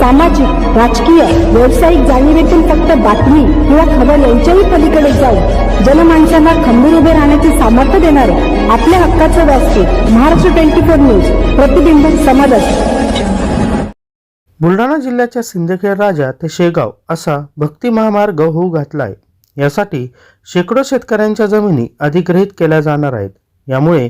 सामाजिक राजकीय व्यावसायिक जाणीवेतून फक्त बातमी किंवा खबर यांच्याही पलीकडे जाऊन जनमानसांना खंबीर उभे राहण्याचे सामर्थ्य देणारे आपल्या हक्काचं व्यासपीठ महाराष्ट्र ट्वेंटी फोर न्यूज प्रतिबिंब समाजात बुलढाणा जिल्ह्याच्या सिंदखेड राजा ते शेगाव असा भक्ती महामार्ग होऊ घातला आहे यासाठी शेकडो शेतकऱ्यांच्या जमिनी अधिग्रहित केल्या जाणार आहेत. यामुळे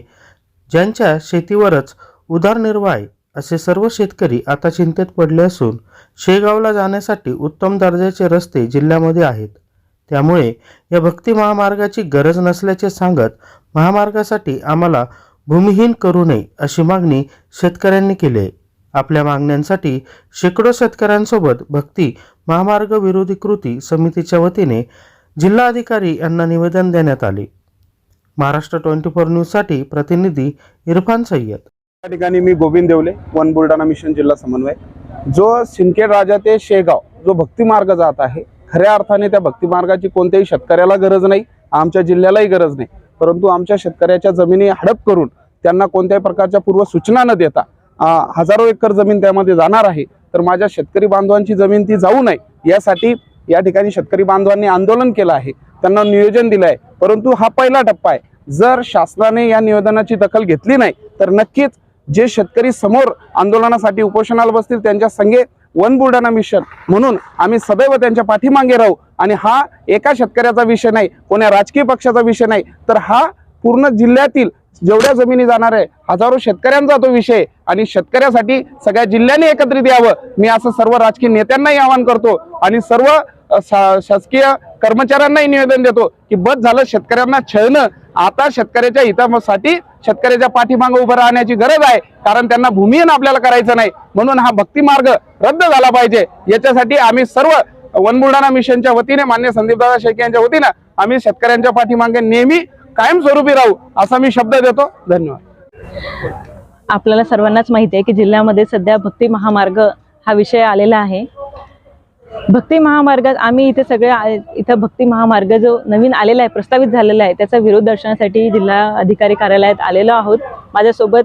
ज्यांच्या शेतीवरच उदरनिर्वाह आहे असे सर्व शेतकरी आता चिंतेत पडले असून शेगावला जाण्यासाठी उत्तम दर्जाचे रस्ते जिल्ह्यामध्ये आहेत. त्यामुळे या भक्ती महामार्गाची गरज नसल्याचे सांगत महामार्गासाठी आम्हाला भूमिहीन करू नये अशी मागणी शेतकऱ्यांनी केली आहे. आपल्या मागण्यांसाठी शेकडो शेतकऱ्यांसोबत भक्ती महामार्ग विरोधी कृती समितीच्या वतीने जिल्हाधिकारी यांना निवेदन देण्यात आले. महाराष्ट्र ट्वेंटी फोर न्यूजसाठी प्रतिनिधी इरफान सय्यद. या ठिकाणी मी गोविंद देवले वन बुलढाणा मिशन जिल्हा समन्वय. जो सिंदखेड राजा ते शेगाव जो भक्ती मार्ग जात आहे खऱ्या अर्थाने त्या भक्ती मार्गाची कोणत्याही शेतकऱ्याला गरज नाही आमच्या जिल्ह्यालाही गरज नाही. परंतु आमच्या शेतकऱ्याच्या जमिनी हडप करून त्यांना कोणत्याही प्रकारच्या पूर्व सूचना न देता हजारो एकर जमीन त्यामध्ये जाणार आहे तर माझ्या शेतकरी बांधवांची जमीन ती जाऊ नये यासाठी या ठिकाणी शेतकरी बांधवांनी आंदोलन केलं आहे त्यांना नियोजन दिलं आहे. परंतु हा पहिला टप्पा आहे. जर शासनाने या निवेदनाची दखल घेतली नाही तर नक्कीच जे शेतकरी समोर आंदोलनासाठी उपोषणाला बसतील त्यांच्या संघे वन बुलढाणा मिशन म्हणून आम्ही सदैव त्यांच्या पाठीमागे राहू. आणि हा एका शेतकऱ्याचा विषय नाही कोण्या राजकीय पक्षाचा विषय नाही तर हा पूर्ण जिल्ह्यातील जेवढ्या जमिनी जाणार आहे हजारो शेतकऱ्यांचा तो विषय आणि शेतकऱ्यासाठी सगळ्या जिल्ह्याने एकत्रित यावं मी असं सर्व राजकीय नेत्यांनाही आवाहन करतो. आणि सर्व शा- शासकीय कर्मचाऱ्यांनाही निवेदन देतो की बस झालं शेतकऱ्यांना छळणं. आता शेतकऱ्याच्या हितासाठी शेतकऱ्याच्या पाठीमागे उभं राहण्याची गरज आहे कारण त्यांना भूमिहीन आपल्याला करायचं नाही. म्हणून हा भक्ती मार्ग रद्द झाला पाहिजे. याच्यासाठी आम्ही सर्व वनबुलढाणा मिशनच्या वतीने मान्य संदीपदादा शेख यांच्या वतीने आम्ही शेतकऱ्यांच्या पाठीमागे नेहमी कायमस्वरूपी राहू असा मी शब्द देतो. धन्यवाद. आपल्याला सर्वांनाच माहिती आहे की जिल्ह्यामध्ये सध्या भक्ती महामार्ग हा विषय आलेला आहे. भक्ती महामार्गात आम्ही इथे सगळे इथं भक्ती महामार्ग जो नवीन आलेला आहे प्रस्तावित झालेला आहे त्याचा विरोध दर्शनासाठी जिल्हा अधिकारी कार्यालयात आलेलो आहोत. माझ्यासोबत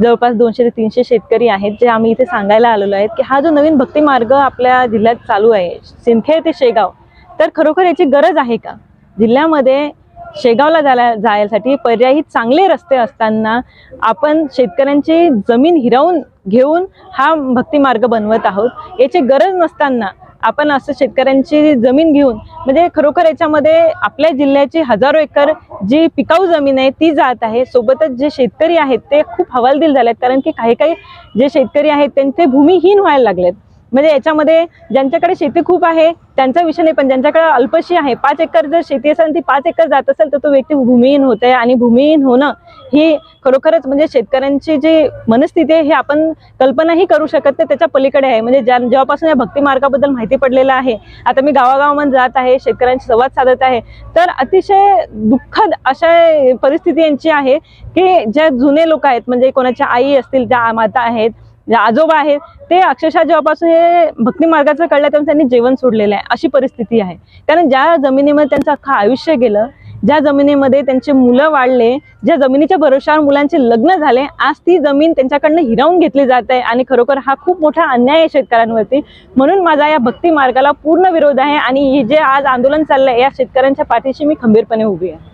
जवळपास दोनशे ते तीनशे शेतकरी आहेत जे आम्ही इथे सांगायला आलेलो आहेत की हा जो नवीन भक्ती मार्ग आपल्या जिल्ह्यात चालू आहे सिंदखेड ते शेगाव तर खरोखर याची गरज आहे का? जिल्ह्यामध्ये शेगावला जायला जायसाठी पर्यायी चांगले रस्ते असताना आपण शेतकऱ्यांची जमीन हिरावून घेऊन हा भक्ती मार्ग बनवत आहोत. याची गरज नसताना आपण असं शेतकऱ्यांची जमीन घेऊन म्हणजे खरोखर याच्यामध्ये आपल्या जिल्ह्याची हजारो एकर जी पिकाऊ जमीन आहे ती जात आहे. सोबतच जे शेतकरी आहेत ते खूप हवालदिल झाले आहेत कारण की काही काही जे शेतकरी आहेत त्यांचे भूमिहीन व्हायला लागलेत. म्हणजे याच्यामध्ये ज्यांच्याकडे शेती खूप आहे त्यांचा विषय नाही पण ज्यांच्याकडे अल्पशी आहे पाच एकर जर शेती असेल ती पाच एकर जात असेल तर तो व्यक्ती भूमिहीन होत आहे आणि भूमिहीन होणं ही खरोखरच म्हणजे शेतकऱ्यांची जी मनस्थिती आहे हे आपण कल्पनाही करू शकत नाही त्याच्या पलीकडे आहे. म्हणजे ज्या जेव्हापासून या भक्ती मार्गाबद्दल माहिती पडलेलं आहे आता मी गावागावामध्ये जात आहे शेतकऱ्यांशी संवाद साधत आहे तर अतिशय दुःखद अशा परिस्थिती यांची आहे की ज्या जुने लोक आहेत म्हणजे कोणाच्या आई असतील ज्या माता आहेत आजोबा आहेत ते अक्षरशः जेव्हापासून हे भक्ती मार्गाचं कळलं तेव्हा त्यांनी जेवण सोडलेलं आहे. अशी परिस्थिती आहे. कारण ज्या जमिनीमध्ये त्यांचं अख्खं आयुष्य गेलं ज्या जमिनीमध्ये त्यांचे मुलं वाढले ज्या जमिनीच्या भरोशावर मुलांचे लग्न झाले आज ती जमीन त्यांच्याकडनं हिरावून घेतली जात आहे आणि खरोखर हा खूप मोठा अन्याय आहे शेतकऱ्यांवरती. म्हणून माझा या भक्ती मार्गाला पूर्ण विरोध आहे आणि हे जे आज आंदोलन चाललंय या शेतकऱ्यांच्या पाठीशी मी खंबीरपणे उभी आहे.